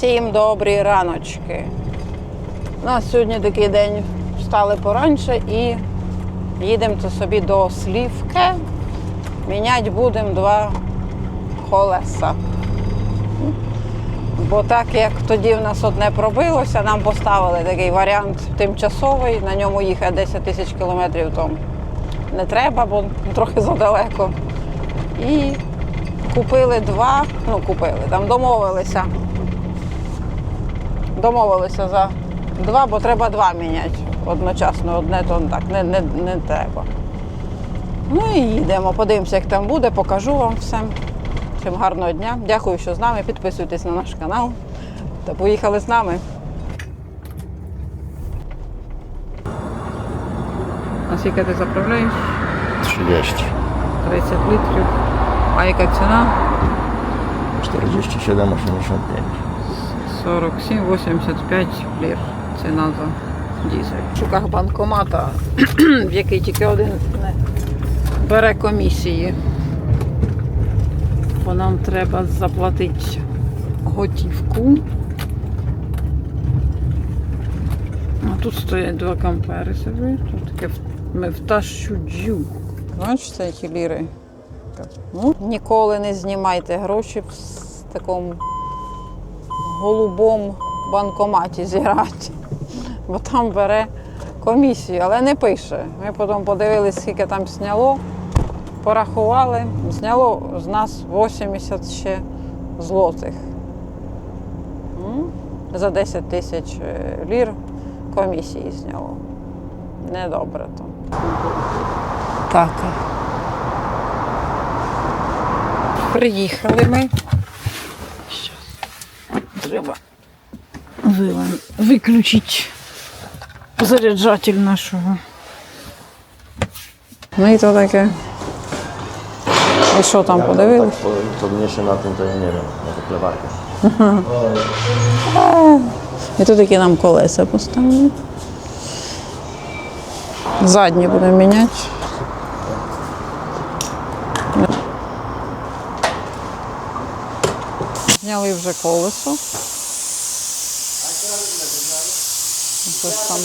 Всім добрі раночки. У нас сьогодні такий день встали пораньше і їдемо собі до Слівки. Міняти будемо два колеса. Бо так як тоді в нас одне пробилося, нам поставили такий варіант тимчасовий, на ньому їхати 10 тисяч кілометрів, то не треба, бо трохи задалеко. І купили два, ну купили, там домовилися. Домовилися за два, бо треба два міняти одночасно. Одне то так не, не, не треба. Ну і їдемо, подивимося, як там буде, покажу вам все. Всім гарного дня. Дякую, що з нами. Підписуйтесь на наш канал та поїхали з нами. А скільки ти заправляєш? 30. 30 літрів. А яка ціна? 47, 85. 47,85 лір. Ціна за дізель. В шуках банкомата, в який тільки один бере комісії. Бо нам треба заплатити готівку. А тут стоять два кампери собі. Тут таке ми в Ташуджу. Бачите, які ліри? Ну, ніколи не знімайте гроші в такому голубому банкоматі зіграти, бо там бере комісію, але не пише. Ми потім подивилися, скільки там зняло, порахували, зняло з нас 80 ще злотих. За 10 тисяч е, лір комісії зняло. Недобре то. Так. Приїхали ми. Треба виключити заряджатель нашого. Ну і то таке. І що там? Podniesie na tym, to ja nie wiem, na. І тут такі нам колеса поставили. Задні будемо міняти. Зняли вже колесо. Ось там.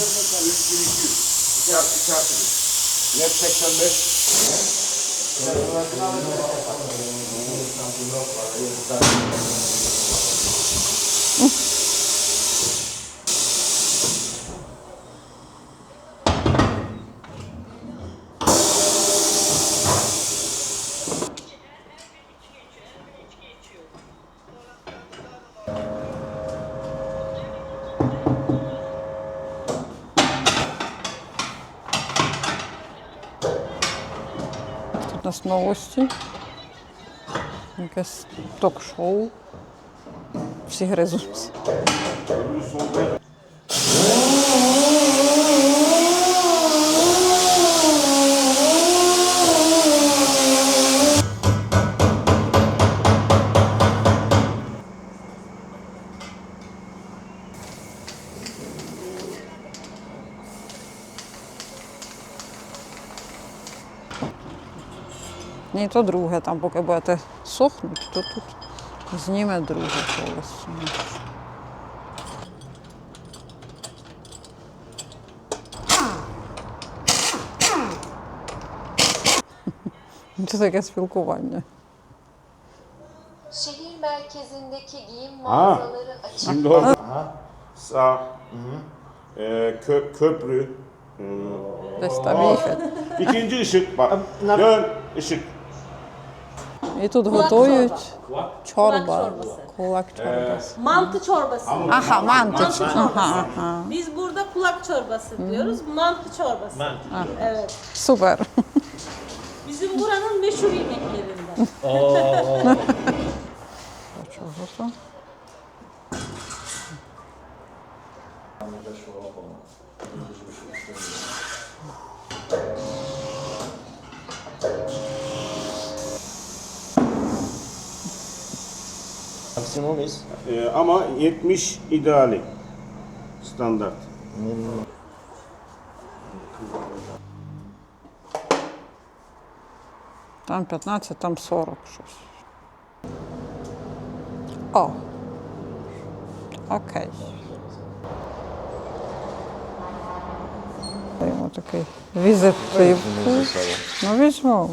Тут у нас новості. Якесь ток-шоу. Всі гризуться. Ні, то друге, там поки будете сохнути, то тут зніме друге колесо. Це таке спілкування. Şehir merkezindeki giyim mağazaları açık. Şimdi orada sağ e, kö- köprü Десь там їхати. ikinci ışık bak dön ışık I tu çorba. Kulak çorbası. Mantı çorbası. Aha mantı. Mantı çorbası. Aha, aha. Biz burada kulak çorbası diyoruz. Mantı çorbası. Mantı çorbası. Evet. Süper. Bizim buranın meşhur yemeklerinden. Oo. çorbası. Maksimum jest E, ama 70 ideali standart. Там 15, там 40 щось. О! Окей. Даємо такий візитивку. Ну, візьму.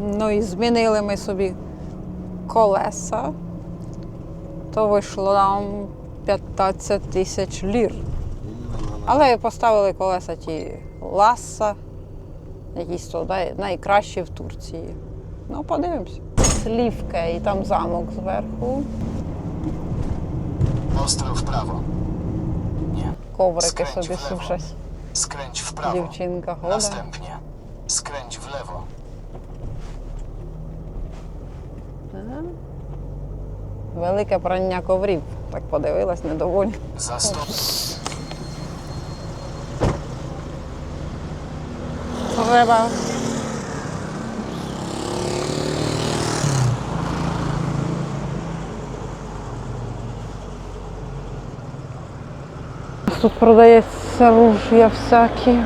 Ну і змінили ми собі колеса, то вийшло нам 15 тисяч лір. Але поставили колеса ті Ласа, якісь то найкращі в Турції. Ну, подивимося. Слівка і там замок зверху, w prawo. Nie. коврики собі сушать. W prawo. Дівчинка ходить. Następnie. Skręć w Велике прання коврів. Так подивилась, недоволі. 100. Треба. Тут продається ружья всякі.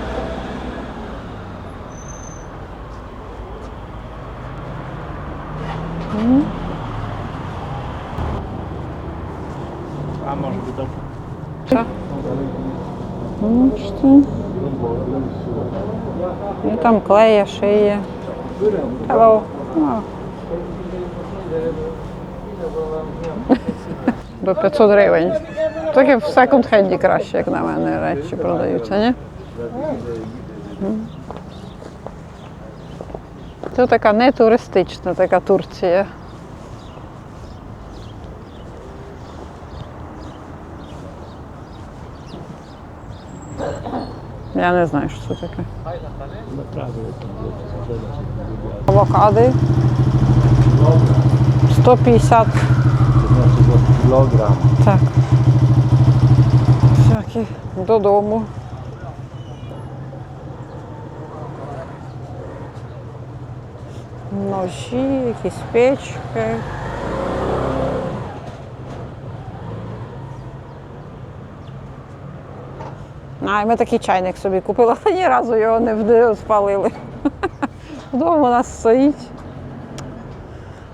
Ну, там клеє, шиє. Hello. До 500 гривень. Таке в секонд-хенді краще, як на мене, речі продаються, ні? Це така не туристична така Турція. Я не знаю, що це таке. Авокади. 150. Kilogram. Так. Всякі додому. Ножі, якісь печки. А, і ми такий чайник собі купили, але ні разу його не спалили. Вдома у нас стоїть.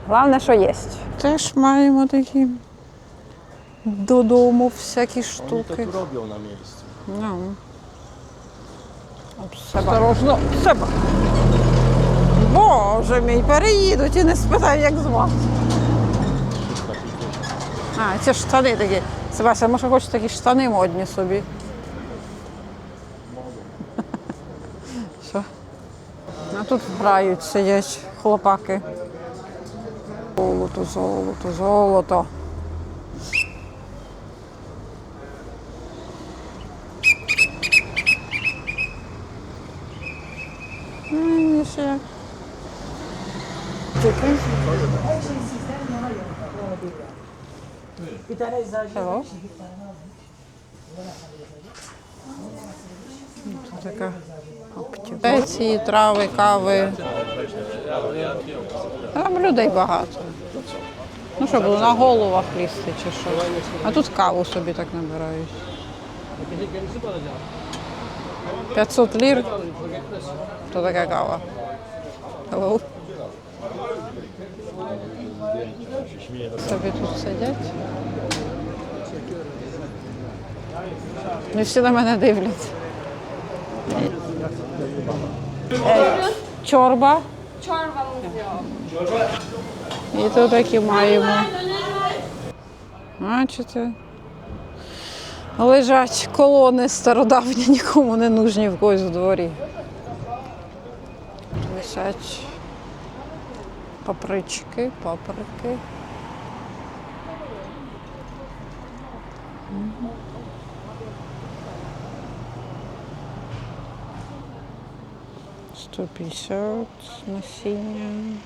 Головне, що є. Теж маємо такі додому всякі штуки. robią na miejscu. Ну. От себе. Осторожно, себе. Боже мій, переїдуть і не спитаю, як звати. А, це штани такі. Себастьян, може хочеш такі штани модні собі? А тут грають, сидять хлопаки. Золото, золото, золото. Ну, ще. Hello. Така. Ці трави, кави. Там людей багато. Ну що, було на головах лізти чи що. А тут каву собі так набирають. 500 лір. То така кава. Hello. Собі тут сидять. І всі на мене дивляться. Чорба. Чорба І тут такі маємо. Бачите? Лежать колони стародавні, нікому не нужні в когось у дворі. Лежать папрички, паприки. Mm-hmm. 150 насіння.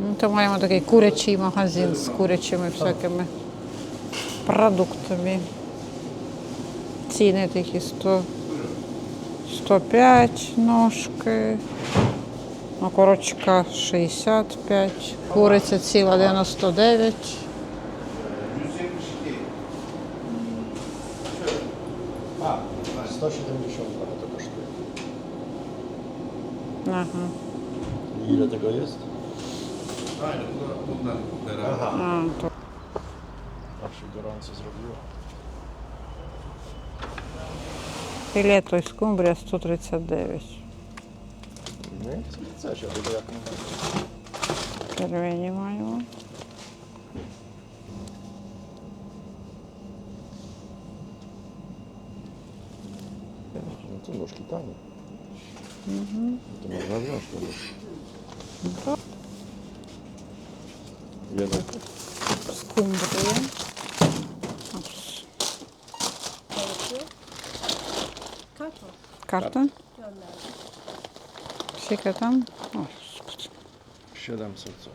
Ну, то маємо такий курячий магазин з курячими всякими продуктами. Ціни такі 100, 105 ножки. Ну, корочка 65, куриця ціла 99. Mhm. Ile tego jest? Aha. No, to... Tak się gorąco zrobiło. Ile to jest skumbria 139? Nie chce się tego jak nie ma. Czerwieni mają. No to nóżki tanie. Mhm. To można wziąć tego. No. Jeden. Skumbruję. Kartę? Siekę tam? O, 700 coś.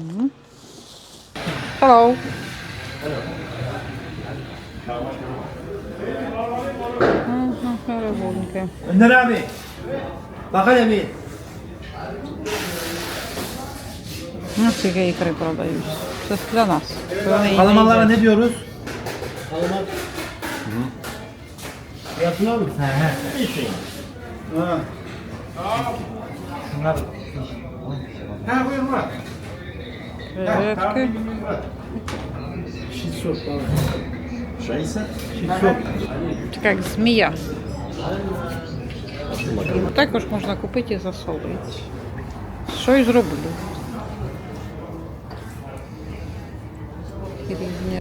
Mhm. Hello. Hello. Mhm, na. Na! hele bir. Ну, скільки ікри продають. Це для нас. Це вони її не Kalamarlara їдять. ne diyoruz? Kalamar. Yapıyor musun? He he. Bir şey. Ha. Şunlar. Ha buyur Murat. Креветки. Şitsok falan. 600? Şitsok. Така як змія. Його Також можна купити і засолити. Що і зроблю. Різні